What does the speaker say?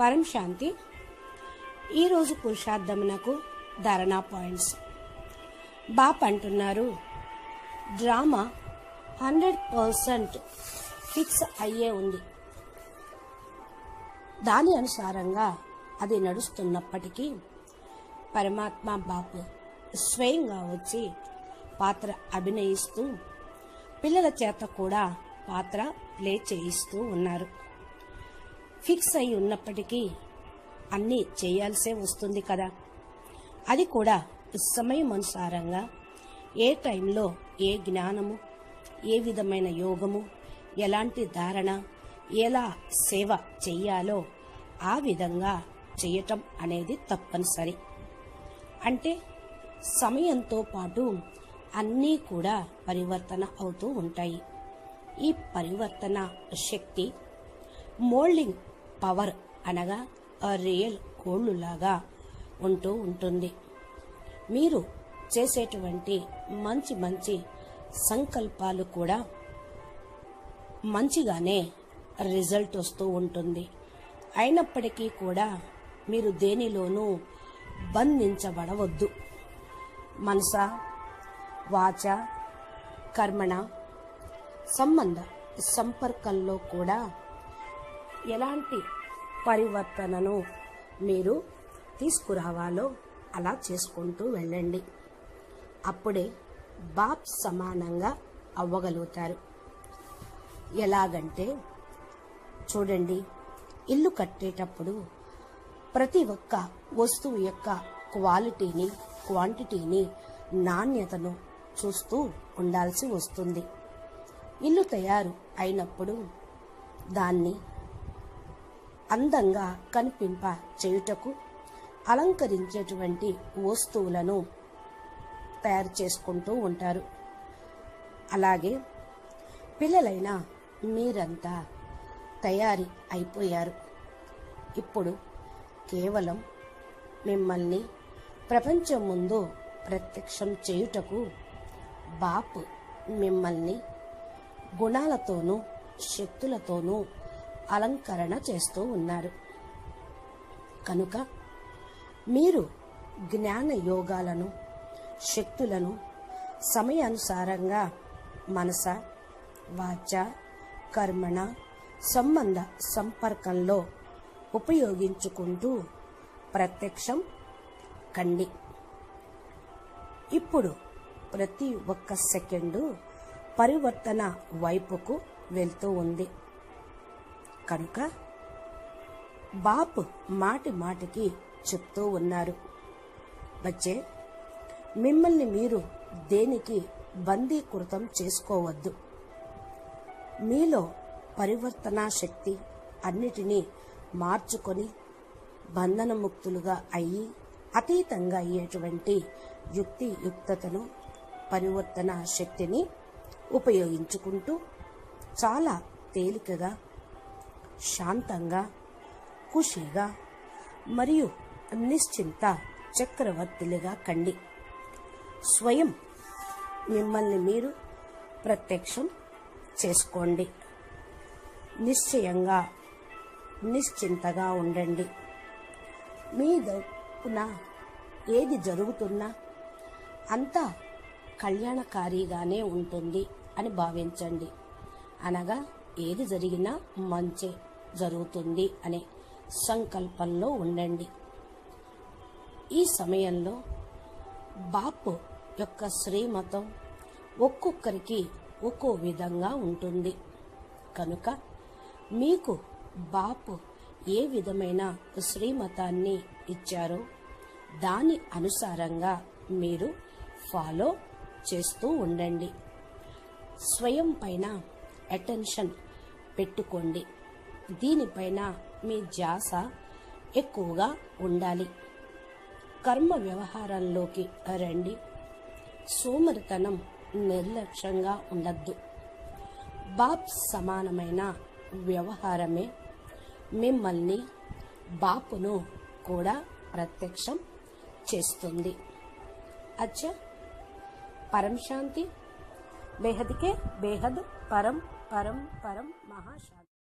పరం శాంతి. ఈరోజు పురుషార్థమునకు ధారణా పాయింట్స్. బాప్ అంటున్నారు డ్రామా హండ్రెడ్ పర్సెంట్ ఫిక్స్ అయ్యే ఉంది. దాని అనుసారంగా అది నడుస్తున్నప్పటికీ పరమాత్మ బాపు స్వయంగా వచ్చి పాత్ర అభినయిస్తూ పిల్లల చేత కూడా పాత్ర ప్లే చేయిస్తూ ఉన్నారు. ఫిక్స్ అయి ఉన్నప్పటికీ అన్నీ చేయాల్సే వస్తుంది కదా. అది కూడా సమయం అనుసారంగా ఏ టైంలో ఏ జ్ఞానము ఏ విధమైన యోగము ఎలాంటి ధారణ ఎలా సేవ చెయ్యాలో ఆ విధంగా చేయటం అనేది తప్పనిసరి. అంటే సమయంతో పాటు అన్నీ కూడా పరివర్తన అవుతూ ఉంటాయి. ఈ పరివర్తన శక్తి మోల్డింగ్ పవర్ అనగా రియల్ గోళ్ళులాగా ఉంటూ ఉంటుంది. మీరు చేసేటువంటి మంచి మంచి సంకల్పాలు కూడా మంచిగానే రిజల్ట్ వస్తూ ఉంటుంది. అయినప్పటికీ కూడా మీరు దేనిలోనూ బంధించబడవద్దు. మనస వాచ కర్మణ సంబంధ సంపర్కంలో కూడా ఎలాంటి పరివర్తనను మీరు తీసుకురావాలో అలా చేసుకుంటూ వెళ్ళండి. అప్పుడే బాప్ సమానంగా అవ్వగలుగుతారు. ఎలాగంటే చూడండి ఇల్లు కట్టేటప్పుడు ప్రతి ఒక్క వస్తువు యొక్క క్వాలిటీని క్వాంటిటీని నాణ్యతను చూస్తూ ఉండాల్సి వస్తుంది. ఇల్లు తయారు అయినప్పుడు దాన్ని అందంగా కనిపింప చేయుటకు అలంకరించేటువంటి వస్తువులను తయారు చేసుకుంటూ ఉంటారు. అలాగే పిల్లలైన మీరంతా తయారీ అయిపోయారు. ఇప్పుడు కేవలం మిమ్మల్ని ప్రపంచం ముందు ప్రత్యక్షం చేయుటకు బాపు మిమ్మల్ని గుణాలతోనూ శక్తులతోనూ అలంకరణ చేస్తూ ఉన్నారు. కనుక మీరు జ్ఞాన యోగాలను శక్తులను సమయానుసారంగా మనస వాచ కర్మణ సంబంధ సంపర్కంలో ఉపయోగించుకుంటూ ప్రత్యక్షం కండి. ఇప్పుడు ప్రతి ఒక్క సెకండు పరివర్తన వైపుకు వెళ్తూ ఉంది. కనుక బాపు మాటి మాటికి చెప్తూ ఉన్నారు. వచ్చే మిమ్మల్ని మీరు దేనికి బందీకృతం చేసుకోవద్దు. మీలో పరివర్తన శక్తి అన్నిటినీ మార్చుకొని బంధనముక్తులుగా అయ్యి అతీతంగా అయ్యేటువంటి యుక్తి యుక్తతను పరివర్తన శక్తిని ఉపయోగించుకుంటూ చాలా తేలికగా శాంతంగా ఖుషిగా మరియు నిశ్చింత చక్రవర్తులుగా కండి. స్వయం మిమ్మల్ని మీరు ప్రత్యక్షం చేసుకోండి. నిశ్చయంగా నిశ్చింతగా ఉండండి. మీ వైపున ఏది జరుగుతున్నా అంతా కళ్యాణకారిగానే ఉంటుంది అని భావించండి. అనగా ఏది జరిగినా మంచి. జరుగుతుంది అనే సంకల్పంలో ఉండండి. ఈ సమయంలో బాపు యొక్క శ్రీమతం ఒక్కొక్కరికి ఒక్కో విధంగా ఉంటుంది. కనుక మీకు బాపు ఏ విధమైన శ్రీమతాన్ని ఇచ్చారో దాని అనుసారంగా మీరు ఫాలో చేస్తూ ఉండండి. స్వయం పైన అటెన్షన్ పెట్టుకోండి. దీనిపైన మీ ధ్యాస ఎక్కువగా ఉండాలి. కర్మ వ్యవహారంలోకి రండి. సోమరితనం నిర్లక్ష్యంగా ఉండద్దు. బాప్ సమానమైన వ్యవహారమే మిమ్మల్ని బాపును కూడా ప్రత్యక్షం చేస్తుంది. అచ్చా. పరం శాంతి. బేహద్కే బేహద్ పరం పరం పరం మహాశాంతి.